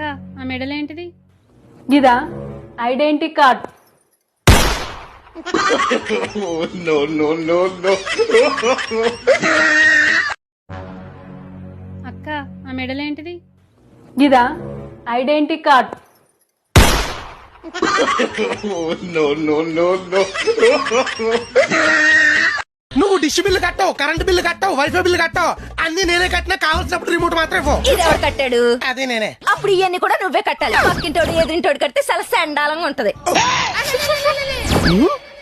అక్క ఆ మెడలేంటిది? ఇదా ఐడెంటిటీ కార్డ్. అక్క ఆ మెడలేంటిది? ఇదా ఐడెంటిటీ కార్డ్. నువ్వు డిష్ బిల్లు కట్టావు కరెంట్ బిల్లు కట్టావు వైఫై బిల్లు కట్టావు. అన్ని నేనే కట్టినా కావాల్సినప్పుడు రిమోట్ మాత్రమే పో ఇది ఎవరు కట్టాడు? అదే నేనే. అప్పుడు ఇవన్నీ కూడా నువ్వే కట్టాలి. పక్కింటోడు ఎదిరింటోడు కడితే చాలా సండాలంగా ఉంటది.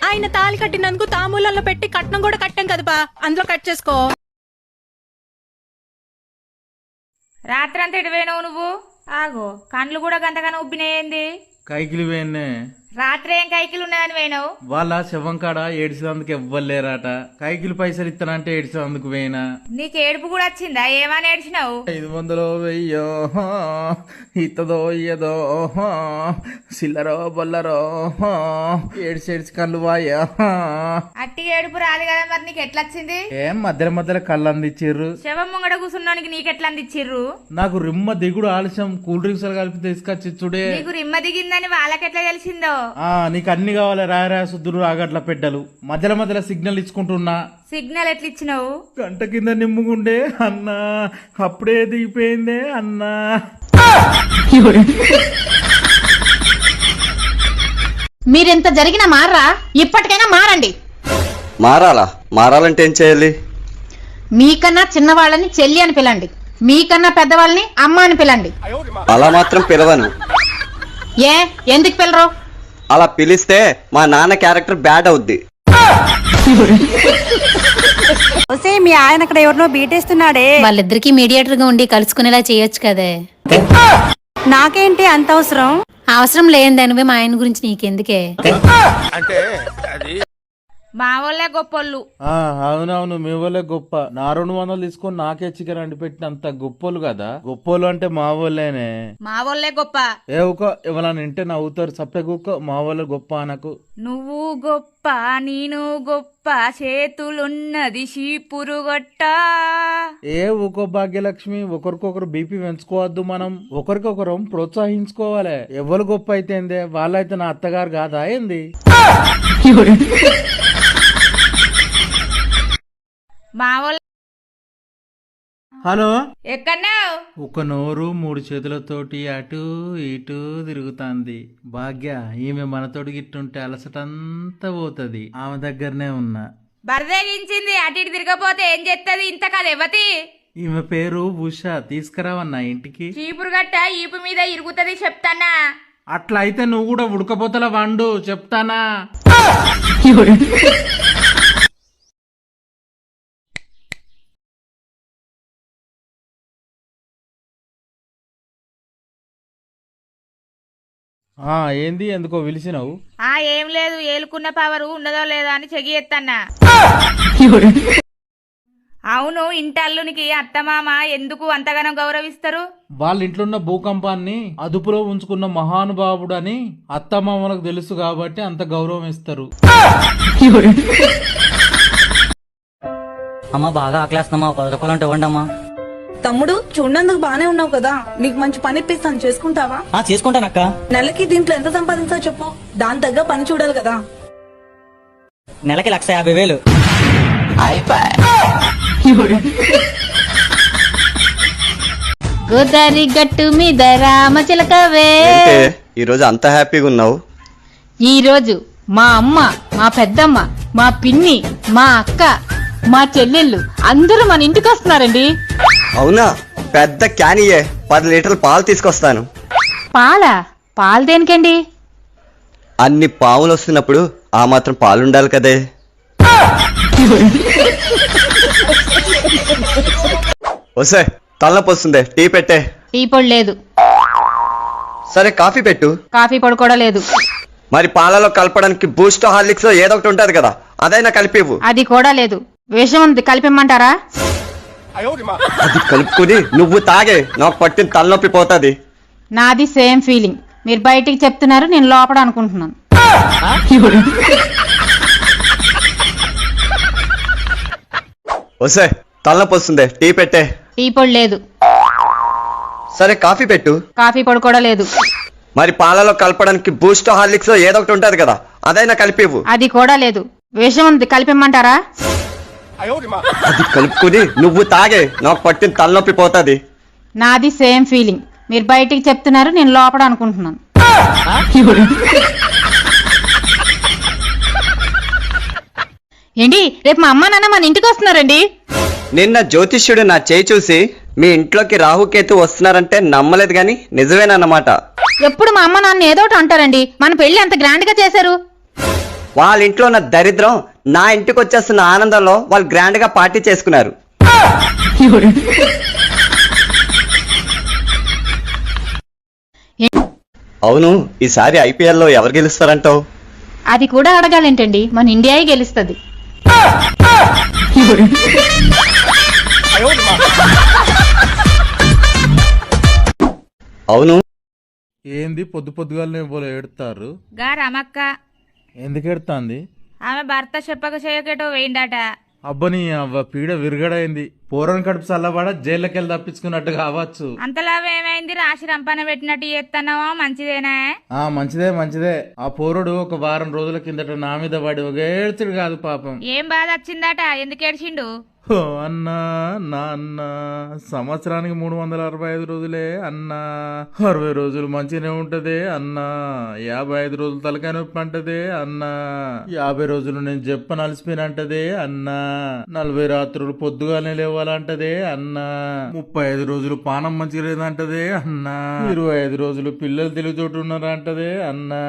ఆయన తాళి కట్టినందుకు తాంబూలంలో పెట్టి కట్నం కూడా కట్టాం కదపా. అందులో కట్ చేసుకో. రాత్రంతా ఇటువేనావు నువ్వు? ఆగో కండ్లు కూడా గంతగానో ఉబ్బినాయేంది కైకిలి వేయన్నే. రాత్రి ఏం కైకిలు ఉన్నాయని పోయినావు వాళ్ళ శవం కాడ ఏడిసినందుకు ఎవ్వలేరాట. కైకిలి పైసలు ఇస్తానంటే ఏడిసినందుకు వేయినా. నీకు ఏడుపు కూడా వచ్చిందా? ఏమని ఏడ్చినావు? ఐదు వందలో వెయ్యో ఇత్తదో ఇయ్యదో సిల్లరో బొల్లరో ఏడిసి ఏడిసి కళ్ళు వాయా. అట్టి ఏడుపు రాదు కదా మరి నీకు ఎట్లా వచ్చింది ఏం మధ్యలో మధ్యలో కళ్ళు అందించిర్రు శవం ముంగడ కూర్చున్నానికి నీకెట్లా అందించిర్రు నాకు రిమ్మ దిగుడు ఆలస్యం కూల్ డ్రింక్స్ కలిపి తీసుకొచ్చి చూడే? నీకు రిమ్మ దిగిందని వాళ్ళకెట్లా తెలిసిందో? ఆ నీకు అన్ని కావాలి రాయ రాయ సుద్దురు ఆగట్ల పెట్టలు మధ్యలో మధ్యలో సిగ్నల్ ఇచ్చుకుంటున్నా. సిగ్నల్ ఎట్లా ఇచ్చినావు? గంట కింద నిమ్ముకుండే అన్నా అప్పుడే దిగిపోయిందే అన్నా. మీరెంత జరిగినా మారరా ఇప్పటికైనా మారండి. మారాలా? మారాలంటే ఏం చేయాలి? మీకన్నా చిన్నవాళ్ళని చెల్లి అని పిలండి. మీకన్నా పెద్దవాళ్ళని అమ్మ అని పిలండి. అలా మాత్రం పిలవను. ఏ ఎందుకు పిలరు? అలా పిలిస్తే మా నాన్న క్యారెక్టర్ బ్యాడ్ అవుద్ది. మీ ఆయన అక్కడ ఎవరినో బీటేస్తున్నాడే. వాళ్ళిద్దరికి మీడియేటర్గా ఉండి కలుసుకునేలా చేయొచ్చు కదే. నాకేంటి అంత అవసరం? అవసరం లేని దానివే మా ఆయన గురించి నీకెందుకే? మా వాళ్ళే గొప్పోళ్ళు. ఆ అవునవును మీ వాళ్ళే గొప్ప. నా రెండు వందలు తీసుకొని నాకే చికెన్ అండి పెట్టినంత గొప్పోలు కదా? గొప్పోలు అంటే మా వాళ్ళేనే మా వాళ్ళే గొప్ప. ఏ ఒక ఎవరైనా వింటే నవ్వుతారు సప్పే కుక్క మా వాళ్ళే గొప్ప అనకు. నువ్వు గొప్ప నేను గొప్ప చేతులున్నది షీపురుగొట్ట ఏ ఒక్కో భాగ్యలక్ష్మి ఒకరికొకరు బీపీ పెంచుకోవద్దు మనం. ఒకరికొకరం ప్రోత్సహించుకోవాలి. ఎవరు గొప్ప అయితే వాళ్ళైతే నా అత్తగారు కాదా ఏంది? మా వాళ్ళ హలో? ఎక్కన్నావు ఒక నోరు మూడు చేతులతోటి అటు ఇటు తిరుగుతాంది. భాగ్య ఈమె మనతోటి గిట్టుంటే అలసటంతా పోతది. ఆమె దగ్గరనే ఉన్నా. బరదేగించింది అటు ఇటు తిరగపోతే ఏం చేస్తుంది ఇంత కాదు ఎవతి? ఈమె పేరు ఉష తీసుకురావన్నా ఇంటికి? చీపురుగట్ట ఈపు మీద ఇరుగుతుంది చెప్తానా? అట్లా అయితే నువ్వు కూడా ఉడకపోతల వండు చెప్తానా? ఏంది ఎందుకో పిలిచినావు ఆ ఏం లేదు ఏలుకున్న పవరు ఉన్నదో లేదో అని చెగి ఎత్తన్నా. అవును ఇంటల్లునికి అత్తమామ ఎందుకు అంతగానో గౌరవిస్తారు? వాళ్ళ ఇంట్లో ఉన్న భూకంపాన్ని అదుపులో ఉంచుకున్న మహానుభావుడు అని అత్తమామలకు తెలుసు కాబట్టి అంత గౌరవం ఇస్తారు. అమ్మ బాగా ఆకలేస్తున్నామా పది రూపాయలు అంటే ఇవ్వండి అమ్మా తమ్ముడు చూడందుకు బానే ఉన్నావు కదా. నీకు మంచి పని ఇప్పిస్తాను చేసుకుంటావా? ఆ, చేసుకుంటానక్క నెలకి దీంట్లో ఎంత సంపాదించా చెప్పు. దాని తగ్గ పని చూడాలి కదా. నెలకి లక్ష యాభై వేలు. గోదారి గట్టు మీద రామచిలకవే ఏంటే ఈరోజు అంత హ్యాపీగా ఉన్నావు? ఈ రోజు మా అమ్మ మా పెద్దమ్మ మా పిన్ని మా అక్క మా చెల్లెళ్ళు అందరూ మన ఇంటికి వస్తున్నారండి. అవునా? పెద్ద క్యానియే పది లీటర్లు పాలు తీసుకొస్తాను. పాల? పాలు దేనికండి? అన్ని పావులు వస్తున్నప్పుడు ఆ మాత్రం పాలు ఉండాలి కదే. వసే తలనొప్పి వస్తుంది. టీ పెట్టే. టీ పొడి లేదు. సరే కాఫీ పెట్టు. కాఫీ పొడి కూడా లేదు. మరి పాలలో కలపడానికి బూస్ట్ హార్లిక్స్ ఏదో ఒకటి ఉంటది కదా అదైనా కలిపివు అది కూడా లేదు. విషం ఉంది కలిపిమ్మంటారా? అది కలుపుకుని నువ్వు తాగే. నాకు పట్టిన తలనొప్పి పోతుంది. నాది సేమ్ ఫీలింగ్. మీరు బయటికి చెప్తున్నారు నేను లోపల అనుకుంటున్నాను. వసే తలనొప్పి వస్తుంది. టీ పెట్టే. టీ పొడి లేదు. సరే కాఫీ పెట్టు. కాఫీ పొడి కూడా లేదు. మరి పాలలో కలపడానికి బూస్ట్ హార్లిక్స్ ఏదో ఒకటి ఉంటది కదా అదైనా కలిపివు అది కూడా లేదు. విషం ఉంది కలిపిమ్మంటారా? అది కలుపుకుని నువ్వు తాగే నాకు పట్టిన తలనొప్పి పోతుంది. నాది సేమ్ ఫీలింగ్. మీరు బయటికి చెప్తున్నారు నేను లోపల అనుకుంటున్నాను. ఏంటి రేపు మా అమ్మ నాన్న మన ఇంటికి వస్తున్నారండి? నిన్న జ్యోతిష్యుడు నా చేయి చూసి మీ ఇంట్లోకి రాహుకేతు వస్తున్నారంటే నమ్మలేదు గాని నిజమేనన్నమాట. ఎప్పుడు మా అమ్మ నాన్న ఏదో ఒకటి అంటారండి. మన పెళ్ళి అంత గ్రాండ్గా చేశారు? వాళ్ళ ఇంట్లో ఉన్న దరిద్రం నా ఇంటికి వచ్చేస్తున్న ఆనందంలో వాళ్ళు గ్రాండ్గా పార్టీ చేసుకున్నారు. అవును ఈసారి ఐపీఎల్లో ఎవరు గెలుస్తారంటావు? అది కూడా అడగాలేంటండి మన ఇండియాయే గెలుస్తుంది. అవును. ఏంది పొద్దు పొద్దుగాలనే పోలే ఏడుతారు? గా రమక్క. ఎందుకు ఎడుతాంది ఆమె భర్త చెప్పక చేయకటో వేయిండట. అబ్బని అవ్వ పీడ విరగడైంది. పోరని కడుపు చల్లబడ జైల్లోకెళ్ళి తప్పించుకున్నట్టు కావచ్చు అంతలా ఏమైంది? రాశి రంపన పెట్టినట్టు చేస్తున్నావా మంచిదేనా? ఆ మంచిదే మంచిదే. ఆ పోరుడు ఒక వారం రోజుల కిందట నా మీద పడి ఒక ఏడ్చుడు కాదు పాపం. ఏం బాధ వచ్చిందట? ఎందుకు ఏడ్చిండు ఓ అన్నా నాన్న సంవత్సరానికి మూడు వందల అరవై ఐదు రోజులే అన్నా. అరవై రోజులు మంచిగానే ఉంటదే అన్నా. యాభై ఐదు రోజులు తలకాయ నొప్పి అంటదే అన్నా. యాభై రోజులు నేను చెప్ప నలిసిపోయినంటదే అన్నా. నలభై రాత్రులు పొద్దుగానే లేవాలంటదే అన్నా. ముప్పై ఐదు రోజులు పానం మంచిగా లేదంటదే అన్నా. ఇరవై ఐదు రోజులు పిల్లలు తెలివితోటి ఉన్నారంటదే అన్నా.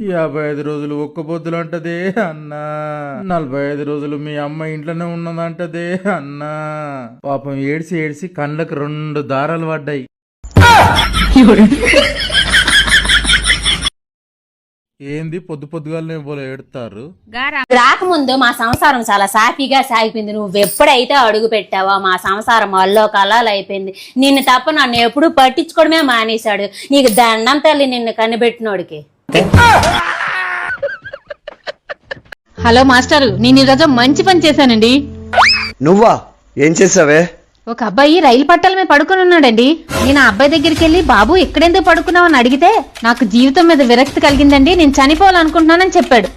యాభై ఐదు రోజులు ఒక్క పొద్దులు అంటదే అన్నా. నలభై ఐదు రోజులు మీ అమ్మ ఇంట్లోనే ఉన్నదంటదే అన్నా. పాపం ఏడ్చి ఏడ్చి కళ్ళకు రెండు దారాలు పడ్డాయి. ఏంది పొద్దు పొద్దుగాలనే పోలే ఏడుతారు? రాకముందు మా సంసారం చాలా సాఫీగా సాగిపోయింది. నువ్వు ఎప్పుడైతే అడుగు పెట్టావో మా సంసారం అల్లో కలాలు అయిపోయింది. నిన్ను తప్ప నన్ను ఎప్పుడు పట్టించుకోవడమే మానేశాడు. నీకు దండం తల్లి నిన్ను కనిపెట్టినోడికి. హలో మాస్టారు నేను ఈరోజు మంచి పని చేశానండి. నువ్వా? ఏం చేసావే? ఒక అబ్బాయి రైలు పట్టాల మీద పడుకుని ఉన్నాడండి. నేను ఆ అబ్బాయి దగ్గరికి వెళ్ళి బాబు ఎక్కడెందుకు పడుకున్నావు? అని అడిగితే నాకు జీవితం మీద విరక్తి కలిగిందండి. నేను చనిపోవాలనుకుంటున్నానని చెప్పాడు.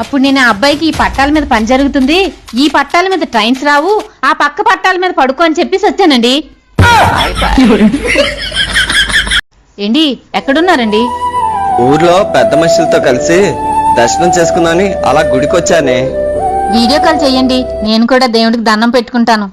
అప్పుడు నేను ఆ అబ్బాయికి ఈ పట్టాల మీద పని జరుగుతుంది. ఈ పట్టాల మీద ట్రైన్స్ రావు. ఆ పక్క పట్టాల మీద పడుకో అని చెప్పేసి వచ్చానండి. ఏంటి ఎక్కడున్నారండి? ఊర్లో పెద్ద మనుషులతో కలిసి దర్శనం చేసుకుందామని అలా గుడికొచ్చానే. వీడియో కాల్ చేయండి. నేను కూడా దేవుడికి దండం పెట్టుకుంటాను.